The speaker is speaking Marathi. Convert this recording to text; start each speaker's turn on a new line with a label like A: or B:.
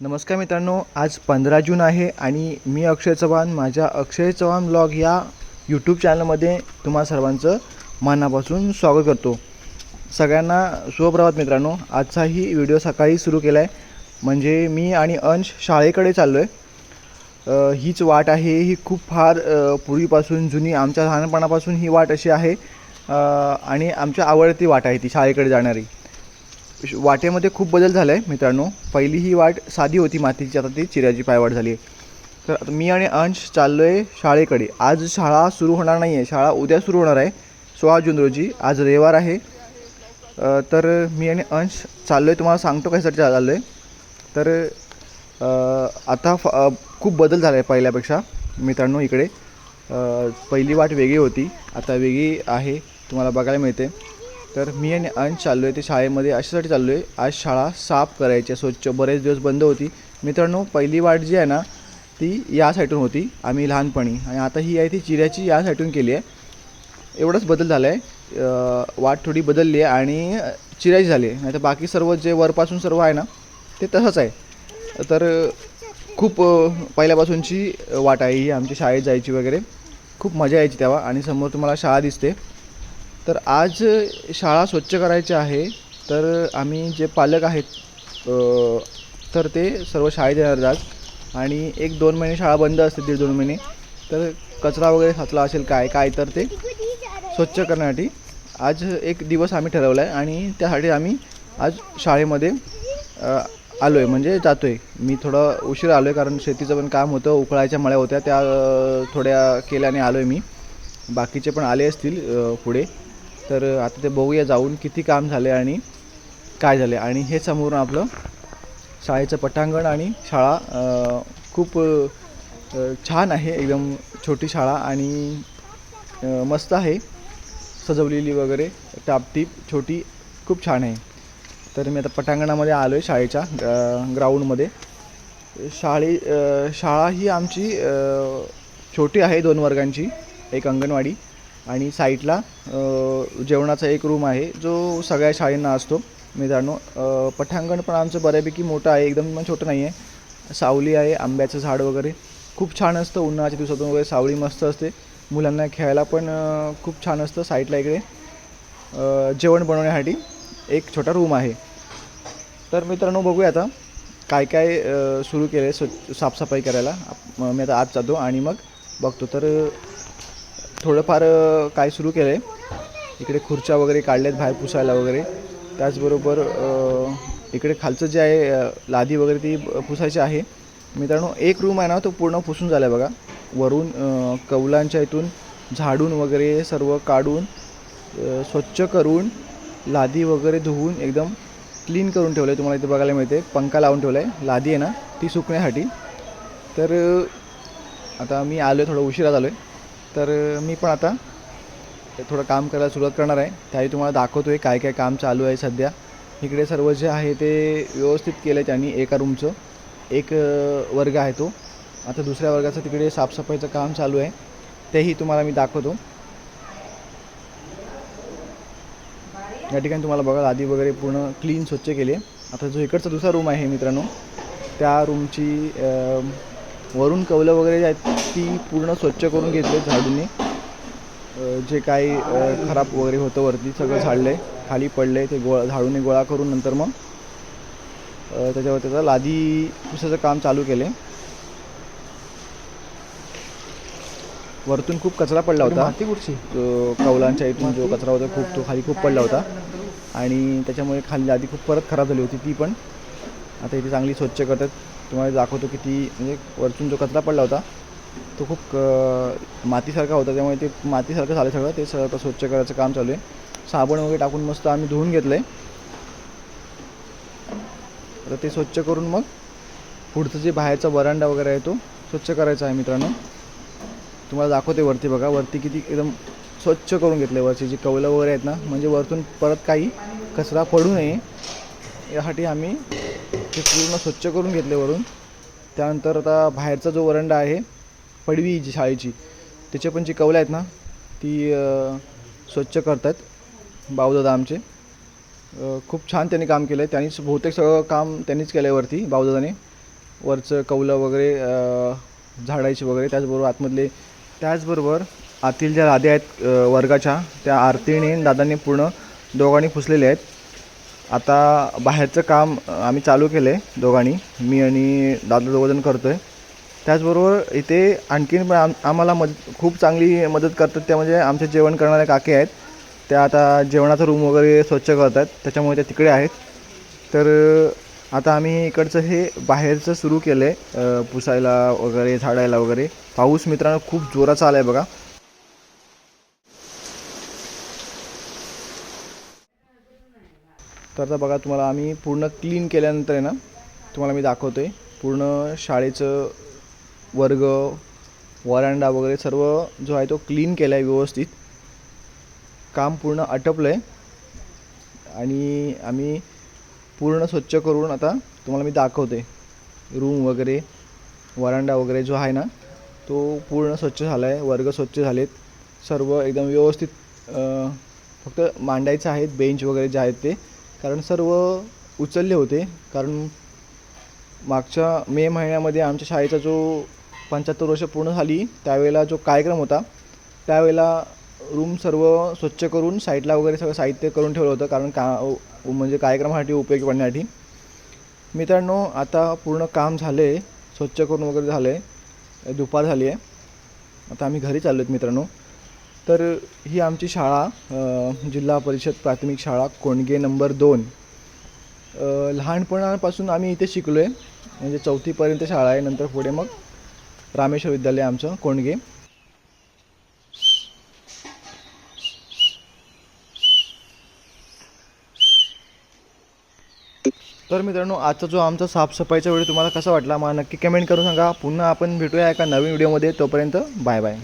A: नमस्कार मित्रांनो आज पंधरा जून आहे आणि मी अक्षय चव्हाण माझ्या अक्षय चव्हाण ब्लॉग या यूट्यूब चॅनलमध्ये तुम्हा सर्वांचं मनापासून स्वागत करतो. सगळ्यांना शुभप्रभात मित्रांनो आजचाही व्हिडिओ सकाळी सुरू केला आहे म्हणजे मी आणि अंश शाळेकडे चाललो आहे हीच वाट आहे ही खूप फार पूर्वीपासून जुनी आमच्या लहानपणापासून ही वाट अशी आहे. आणि आमच्या आवडती वाट आहे ती शाळेकडे जाणारी. वाटेमध्ये खूप बदल झाला आहे मित्रांनो. पहिली ही वाट साधी होती मातीची आता ती चिऱ्याची पायवाट झाली आहे. तर आता मी आणि अंश चाललो आहे शाळेकडे. आज शाळा सुरू होणार नाही आहे शाळा उद्या सुरू होणार आहे. सोळा जून रोजी. आज रविवार आहे. तर मी आणि अंश चाललो आहे तुम्हाला सांगतो कशासाठी चाललो आहे तर आता फ खूप बदल झाला आहे पहिल्यापेक्षा मित्रांनो इकडे. पहिली वाट वेगळी होती. आता वेगळी आहे. तुम्हाला बघायला मिळते. तर मी आणि अंश चाललो आहे ते शाळेमध्ये. अशासाठी चाललो आहे आज शाळा साफ करायची आहे, स्वच्छ बरेच दिवस बंद होती. मित्रांनो पहिली वाट जी आहे ना ती या साईडून होती. आम्ही लहानपणी. आणि आता ही आहे ती चिऱ्याची या साईडून केली आहे. एवढंच बदल झाला आहे वाट थोडी बदलली आहे आणि चिऱ्याची झाली आहे. नाही तर बाकी सर्व जे वरपासून सर्व आहे ना ते तसंच आहे. तर खूप पहिल्यापासूनची वाट आहे ही. आमची शाळेत जायची वगैरे. खूप मजा यायची तेव्हा. आणि समोर तुम्हाला शाळा दिसते. तर आज शाळा स्वच्छ करायची आहे तर आम्ही जे पालक आहेत तर ते सर्व शाळेत येणार आज. आणि एक दोन महिने शाळा बंद असते दीड दोन महिने. तर कचरा वगैरे साचला असेल काय काय तर ते स्वच्छ करण्यासाठी. आज एक दिवस आम्ही ठरवला आहे आणि त्यासाठी आम्ही आज शाळेमध्ये आलो आहे म्हणजे जातो आहे मी थोडं उशीर आलो आहे कारण शेतीचं पण काम होतं उकळायच्या मळ्या होत्या त्या थोड्या केल्याने आलो आहे मी. बाकीचे पण आले असतील पुढे. तर आता ते बघूया जाऊन किती काम झाले आणि काय झाले. आणि हे समोरून आपलं शाळेचं पटांगण आणि शाळा खूप छान आहे. एकदम छोटी शाळा आणि मस्त आहे. सजवलेली वगैरे टापटीप छोटी खूप छान आहे. तर मी आता पटांगणामध्ये आलो आहे शाळेच्या ग्राउंडमध्ये. शाळे शाळा ही आमची छोटी आहे दोन वर्गांची. एक अंगणवाडी आणि साईडला जेवणाचा एक रूम आहे जो सगळ्या शाळेंना असतो. मित्रांनो पठांगण पण आमचं बऱ्यापैकी मोठं आहे एकदम पण छोटं नाही आहे सावली आहे आंब्याचं झाड वगैरे. खूप छान असतं उन्हाळ्याच्या दिवसातून वगैरे सावली मस्त असते. मुलांना खेळायला पण खूप छान असतं साईडला इकडे. जेवण बनवण्यासाठी एक छोटा रूम आहे. तर मित्रांनो बघूया आता काय काय सुरू केलं आहे स्वच्छ साफसफाई करायला. मी आता आत जातो आणि मग बघतो. तर थोडंफार काय सुरू केलं आहे इकडे खुर्च्या वगैरे काढल्यात बाहेर पुसायला वगैरे. त्याचबरोबर इकडे खालचं जे आहे लादी वगैरे ती पुसायची आहे. मित्रांनो एक रूम आहे ना तो पूर्ण पुसून झाला आहे बघा. वरून कौलांच्या इथून झाडून वगैरे सर्व काढून स्वच्छ करून लादी वगैरे धुवून एकदम क्लीन करून ठेवलं आहे तुम्हाला इथे बघायला मिळते पंखा लावून ठेवला आहे लादी आहे ना ती सुकण्यासाठी. तर आता मी आलो आहे थोडं उशिरा झालो आहे तर मी पण आता थोडं काम करायला सुरुवात करणार आहे. त्याही तुम्हाला दाखवतो आहे काय काय काम चालू आहे सध्या. इकडे सर्व जे आहे ते व्यवस्थित केलं आहे त्यांनी एका रूमचं. एक वर्ग आहे तो. आता दुसऱ्या वर्गाचं तिकडे साफसफाईचं काम चालू आहे. तेही तुम्हाला मी दाखवतो. या ठिकाणी तुम्हाला बघा आधी वगैरे पूर्ण क्लीन स्वच्छ केली आहे. आता जो इकडचा दुसरा रूम आहे मित्रांनो त्या रूमची वरून कवलं वगैरे जे आहेत ती पूर्ण स्वच्छ करून घेतले झाडूने. जे काही खराब वगैरे होतं वरती सगळं झाडलं आहे खाली पडलं आहे ते गोळा झाडूने गोळा करून नंतर मग त्याच्यावर त्याचं लादी पुसाचं काम चालू केलं वरतून खूप कचरा पडला होता. तो कौलांच्या इथून जो कचरा होता खूप तो खाली खूप पडला होता. आणि त्याच्यामुळे खाली लादी खूप परत खराब झाली होती ती पण. आता इथे चांगली स्वच्छ करतात. तुम्हाला दाखवतो की ती म्हणजे वरतून जो कचरा पडला होता तो खूप मातीसारखा होता. त्यामुळे ते मातीसारखं झालं सगळं. ते सगळं आता स्वच्छ करायचं काम चालू आहे. साबण वगैरे टाकून मस्त आम्ही धुवून घेतलं आहे आता ते स्वच्छ करून मग पुढचं जे बाहेरचा वरांडा वगैरे आहे तो स्वच्छ करायचा आहे मित्रांनो. तुम्हाला दाखवते वरती बघा. वरती किती एकदम स्वच्छ करून घेतले वरची जी कवलं वगैरे आहेत ना म्हणजे वरतून परत काही कचरा पडू नये. यासाठी आम्ही ते पूर्ण स्वच्छ करून घेतले वरून. त्यानंतर आता बाहेरचा जो वरंडा आहे पडवी जी शाळेची त्याचे पण जी कवलं आहेत ना ती स्वच्छ करतात बाबूदादा आमचे. खूप छान त्यांनी काम केलं आहे त्यांनीच बहुतेक सगळं काम त्यांनीच केलं आहे वरती बाबूदादाने. वरचं कौलं वगैरे झाडायची वगैरे त्याचबरोबर आतमधले त्याचबरोबर आतील ज्या लाद्या आहेत वर्गाच्या त्या आरतीने दादांनी पूर्ण दोघांनी पुसलेल्या आहेत. आता बाहेरचं काम आम्ही चालू केलं आहे दोघांनी. मी आणि दादा दोघंजण करतो आहे त्याचबरोबर इथे आणखीन पण आम आम्हाला मद खूप चांगली मदत करतात त्या म्हणजे आमचे जेवण करणाऱ्या काके आहेत. त्या आता जेवणाचा रूम वगैरे स्वच्छ करतात त्याच्यामुळे त्या तिकडे आहेत. तर आता आम्ही इकडचं हे बाहेरचं सुरू केलं आहे पुसायला वगैरे झाडायला वगैरे. पाऊस मित्रांनो खूप जोराचा आला आहे बघा. तर आता बघा तुम्हाला आम्ही पूर्ण क्लीन केल्यानंतर आहे ना तुम्हाला मी दाखवतो आहे पूर्ण शाळेचं वर्ग वरांडा वगैरे सर्व जो आहे तो क्लीन केला आहे व्यवस्थित. काम पूर्ण आटपलं आहे आणि आम्ही पूर्ण स्वच्छ करून आता तुम्हाला मी दाखवते रूम वगैरे वरांडा वगैरे जो आहे ना तो पूर्ण स्वच्छ झाला आहे वर्ग स्वच्छ झालेत. सर्व एकदम व्यवस्थित फक्त मांडायचं आहेत बेंच वगैरे जे आहेत ते. कारण सर्व उचलले होते. कारण मागच्या मे महिन्यामध्ये आमच्या शाळेचा जो पंच्याहत्तर वर्ष पूर्ण झाली त्यावेळेला जो कार्यक्रम होता त्यावेळेला रूम सर्व स्वच्छ करून साईडला वगैरे सगळं साहित्य करून ठेवलं होतं. कारण का म्हणजे कार्यक्रमासाठी उपयोगी पडण्यासाठी. मित्रांनो आता पूर्ण काम झालं आहे स्वच्छ करून वगैरे झालं आहे दुपार झाली आहे. आता आम्ही घरी चाललो आहेत मित्रांनो. तर ही आमची शाळा जिल्हा परिषद प्राथमिक शाळा कोंडगे नंबर दोन. लहानपणापासून आम्ही इथे शिकलो आहे म्हणजे चौथीपर्यंत शाळा आहे नंतर पुढे मग रामेश्वर विद्यालय आमचं कोंडगे तर मित्रांनो आजचा जो आमचा साफसफाईचा व्हिडिओ तुम्हाला कसा वाटला मला नक्की कमेंट करून सांगा. पुन्हा आपण भेटूया एका नवीन व्हिडिओमध्ये. तोपर्यंत बाय बाय.